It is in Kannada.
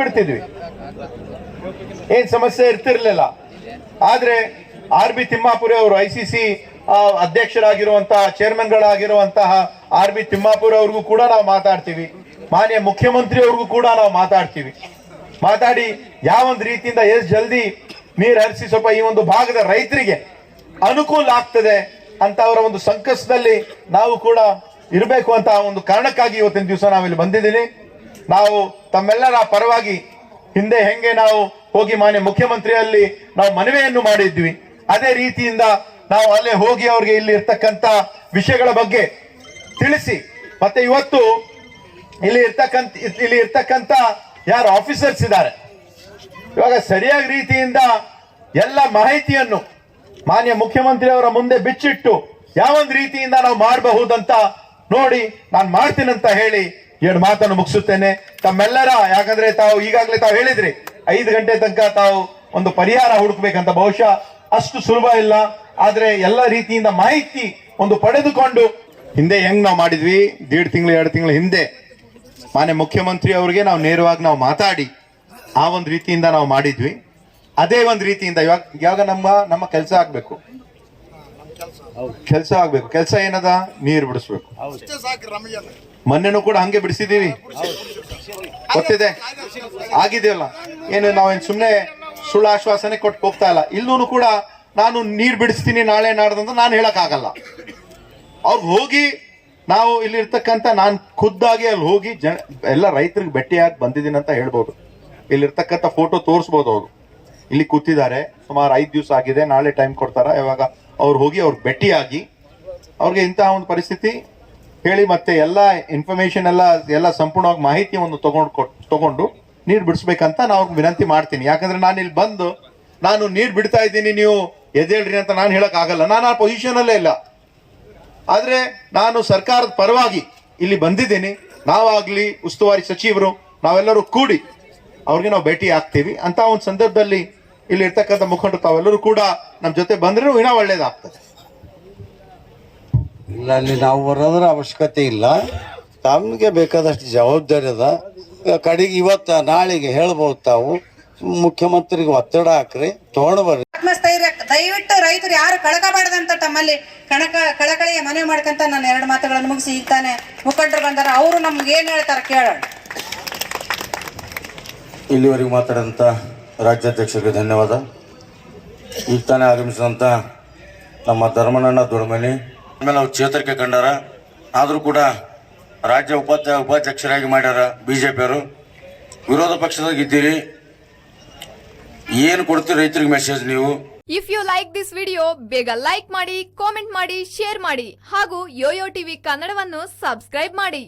ಬಿಡ್ತಿದ್ವಿ ಏನ್ ಸಮಸ್ಯೆ ಇರ್ತಿರ್ಲಿಲ್ಲ. ಆದ್ರೆ ಆರ್ ಬಿ ತಿಮ್ಮಾಪುರಿ ಅವರು, ಐ ಸಿ ಸಿ ಅಧ್ಯಕ್ಷರಾಗಿರುವಂತಹ ಚೇರ್ಮನ್ಗಳಾಗಿರುವಂತಹ ಆರ್ ಬಿ ತಿಮ್ಮಾಪುರಿ ಅವ್ರಿಗೂ ಕೂಡ ನಾವು ಮಾತಾಡ್ತೀವಿ. ಮಾನ್ಯ ಮುಖ್ಯಮಂತ್ರಿ ಅವ್ರಿಗೂ ಕೂಡ ನಾವು ಮಾತಾಡ್ತೀವಿ. ಮಾತಾಡಿ ಯಾವೊಂದು ರೀತಿಯಿಂದ ಎಷ್ಟು ಜಲ್ದಿ ನೀರು ಹರಿಸಿ ಸ್ವಲ್ಪ ಈ ಒಂದು ಭಾಗದ ರೈತರಿಗೆ ಅನುಕೂಲ ಆಗ್ತದೆ ಅಂತ ಅವರ ಒಂದು ಸಂಕಷ್ಟದಲ್ಲಿ ನಾವು ಕೂಡ ಇರಬೇಕು ಅಂತ ಒಂದು ಕಾರಣಕ್ಕಾಗಿ ಇವತ್ತಿನ ದಿವಸ ನಾವಿಲ್ಲಿ ಬಂದಿದ್ದೀನಿ ನಾವು ತಮ್ಮೆಲ್ಲರ ಪರವಾಗಿ ಹಿಂದೆ ಹೆಂಗೆ ನಾವು ಹೋಗಿ ಮಾನ್ಯ ಮುಖ್ಯಮಂತ್ರಿಯಲ್ಲಿ ನಾವು ಮನವಿಯನ್ನು ಮಾಡಿದ್ವಿ. ಅದೇ ರೀತಿಯಿಂದ ನಾವು ಅಲ್ಲೇ ಹೋಗಿ ಅವ್ರಿಗೆ ಇಲ್ಲಿ ಇರ್ತಕ್ಕಂತ ವಿಷಯಗಳ ಬಗ್ಗೆ ತಿಳಿಸಿ. ಮತ್ತೆ ಇವತ್ತು ಇಲ್ಲಿ ಇರ್ತಕ್ಕಂತ ಇಲ್ಲಿ ಇರ್ತಕ್ಕಂತ ಯಾರು ಆಫೀಸರ್ಸ್ ಇದ್ದಾರೆ. ಇವಾಗ ಸರಿಯಾದ ರೀತಿಯಿಂದ ಎಲ್ಲ ಮಾಹಿತಿಯನ್ನು ಮಾನ್ಯ ಮುಖ್ಯಮಂತ್ರಿ ಅವರ ಮುಂದೆ ಬಿಚ್ಚಿಟ್ಟು ಯಾವೊಂದು ರೀತಿಯಿಂದ ನಾವು ಮಾಡಬಹುದಂತ ನೋಡಿ ನಾನು ಮಾಡ್ತೀನಂತ ಹೇಳಿ ಎರಡು ಮಾತನ್ನು ಮುಗಿಸುತ್ತೇನೆ. ತಮ್ಮೆಲ್ಲರ, ಯಾಕಂದ್ರೆ ತಾವು ಈಗಾಗಲೇ ತಾವು ಹೇಳಿದ್ರಿ, ಐದು ಗಂಟೆ ತನಕ ತಾವು ಒಂದು ಪರಿಹಾರ ಹುಡುಕ್ಬೇಕಂತ ಬಹುಶಃ ಅಷ್ಟು ಸುಲಭ ಇಲ್ಲ. ಆದ್ರೆ ಎಲ್ಲ ರೀತಿಯಿಂದ ಮಾಹಿತಿ ಒಂದು ಪಡೆದುಕೊಂಡು ಹಿಂದೆ ಹೆಂಗ್ ನಾವು ಮಾಡಿದ್ವಿ? ದೇಡ್ ತಿಂಗಳು, ಎರಡು ತಿಂಗಳ ಹಿಂದೆ ಮಾನ್ಯ ಮುಖ್ಯಮಂತ್ರಿ ಅವರಿಗೆ ನಾವು ನೇರವಾಗಿ ನಾವು ಮಾತಾಡಿ ಆ ಒಂದು ರೀತಿಯಿಂದ ನಾವು ಮಾಡಿದ್ವಿ. ಅದೇ ಒಂದು ರೀತಿಯಿಂದ ಇವಾಗ ಇವಾಗ ನಮ್ಮ ನಮ್ಮ ಕೆಲಸ ಆಗ್ಬೇಕು. ಕೆಲಸ. ಆಗ್ಬೇಕು. ಕೆಲಸ ಏನದ? ನೀರು ಬಿಡಿಸ್ಬೇಕು. ಮೊನ್ನೆನೂ ಕೂಡ ಹಂಗೆ ಬಿಡಿಸಿದೀವಿ ಗೊತ್ತಿದೆ? ಆಗಿದೆಯಲ್ಲ. ಏನು ನಾವೇನ್ ಸುಮ್ಮನೆ ಸುಳ್ಳು ಆಶ್ವಾಸನೆ ಕೊಟ್ಟು ಹೋಗ್ತಾ ಇಲ್ಲ. ಇಲ್ಲೂ ಕೂಡ ನಾನು ನೀರು ಬಿಡಿಸ್ತೀನಿ ನಾಳೆ ನಾಡ್ದಂತ ನಾನು ಹೇಳಕ್ ಆಗಲ್ಲ ಅವ್ರು ಹೋಗಿ ನಾವು ಇಲ್ಲಿ ಇರ್ತಕ್ಕಂಥ ನಾನು ಖುದ್ದಾಗಿ ಅಲ್ಲಿ ಹೋಗಿ ಜನ ಎಲ್ಲ ರೈತರಿಗೆ ಭೇಟಿಯಾಗಿ ಬಂದಿದ್ದೀನಿ ಅಂತ ಹೇಳ್ಬೋದು. ಇಲ್ಲಿರ್ತಕ್ಕಂಥ ಫೋಟೋ ತೋರಿಸ್ಬೋದು ಅವರು. ಇಲ್ಲಿ ಕೂತಿದ್ದಾರೆ. ಸುಮಾರು ಐದು ದಿವಸ ಆಗಿದೆ. ನಾಳೆ ಟೈಮ್ ಕೊಡ್ತಾರ? ಇವಾಗ ಅವ್ರು ಹೋಗಿ ಅವ್ರಿಗೆ ಭೇಟಿಯಾಗಿ ಅವ್ರಿಗೆ ಇಂತಹ ಒಂದು ಪರಿಸ್ಥಿತಿ ಹೇಳಿ ಮತ್ತೆ ಎಲ್ಲ ಇನ್ಫಾರ್ಮೇಶನ್ ಎಲ್ಲ ಎಲ್ಲ ಸಂಪೂರ್ಣವಾಗಿ ಮಾಹಿತಿ ಒಂದು ತಗೊಂಡು ತಗೊಂಡು ನೀರು ಬಿಡಿಸ್ಬೇಕಂತ ನಾವು ವಿನಂತಿ ಮಾಡ್ತೀನಿ. ಯಾಕಂದ್ರೆ ನಾನು ಇಲ್ಲಿ ಬಂದು ನಾನು ನೀರು ಬಿಡ್ತಾ ಇದ್ದೀನಿ, ನೀವು ಎದ್ದೇಳ್ರಿ ಅಂತ ನಾನು ಹೇಳಕ್ ಆಗಲ್ಲ. ನಾನು ಆ ಪೊಸಿಷನ್ ಅಲ್ಲೇ ಇಲ್ಲ. ಆದ್ರೆ ನಾನು ಸರ್ಕಾರದ ಪರವಾಗಿ ಇಲ್ಲಿ ಬಂದಿದ್ದೀನಿ. ನಾವಾಗ್ಲಿ ಉಸ್ತುವಾರಿ ಸಚಿವರು, ನಾವೆಲ್ಲರೂ ಕೂಡಿ ಅವ್ರಿಗೆ ನಾವು ಭೇಟಿ ಆಗ್ತೀವಿ. ಅಂತ ಒಂದು ಸಂದರ್ಭದಲ್ಲಿ ಇಲ್ಲಿ ಇರ್ತಕ್ಕಂಥ ಮುಖಂಡರು ತಾವೆಲ್ಲರೂ ಕೂಡ ನಮ್ಮ ಜೊತೆ ಬಂದ್ರೆ ಇನ್ನೂ ಒಳ್ಳೇದಾಗ್ತದೆ. ಇಲ್ಲ ಅಲ್ಲಿ ನಾವು ಬರೋದ್ರ ಅವಶ್ಯಕತೆ ಇಲ್ಲ. ತಮಗೆ ಬೇಕಾದಷ್ಟು ಜವಾಬ್ದಾರಿ ಅದ. ಕಡೆಗೆ ಇವತ್ತು ನಾಳೆಗೆ ಹೇಳ್ಬೋದು ತಾವು. ಮುಖ್ಯಮಂತ್ರಿಗೆ ಒತ್ತಡ ಹಾಕ್ರಿ ತಗೊಂಡು ಬರ್ರಿ. ಆತ್ಮಸ್ಥೈರ್ಯ ದಯವಿಟ್ಟು ರೈತರು ಯಾರು ಕಳಕಬಾರ್ದಂತ ತಮ್ಮಲ್ಲಿ ಕಣಕ ಕಳಕಳಿಯ ಮನವಿ ಮಾಡ್ಕಂತ ನಾನು ಎರಡು ಮಾತುಗಳನ್ನು ಮುಗಿಸಿ ಇರ್ತಾನೆ ತಾನೇ ಮುಖಂಡರು ಬಂದಾರ ಅವರು ನಮ್ಗೆ ಏನ್ ಹೇಳ್ತಾರೆ ಕೇಳೋಣ. ಇಲ್ಲಿವರೆಗೂ ಮಾತಾಡಿದಂಥ ರಾಜ್ಯಾಧ್ಯಕ್ಷರಿಗೆ ಧನ್ಯವಾದ. ಈಗ ತಾನೇ ಆಗಮಿಸಿದಂಥ ನಮ್ಮ ಧರ್ಮಣ್ಣ ದೊಡ್ಮನಿ ಆಮೇಲೆ ಅವ್ರು ಚೇತರಿಕೆ ಕಂಡಾರ, ಆದರೂ ಕೂಡ ರಾಜ್ಯ ಉಪಾಧ್ಯ, ಉಪಾಧ್ಯಕ್ಷರಾಗಿ ಮಾಡ್ಯಾರ ಬಿ ಜೆ ಪಿಯವರು ವಿರೋಧ ಪಕ್ಷದಾಗ ಇದ್ದೀರಿ. ಏನು ಕೊಡ್ತೀರಿ ರೈತರಿಗೆ ಮೆಸೇಜ್ ನೀವು? If you like this video ಬೇಗ ಲೈಕ್ ಮಾಡಿ ಕಾಮೆಂಟ್ ಮಾಡಿ ಶೇರ್ ಮಾಡಿ ಹಾಗೂ ಯೋಯೋ ಟಿವಿ ಕನ್ನಡವನ್ನು ಸಬ್ಸ್ಕ್ರೈಬ್ ಮಾಡಿ.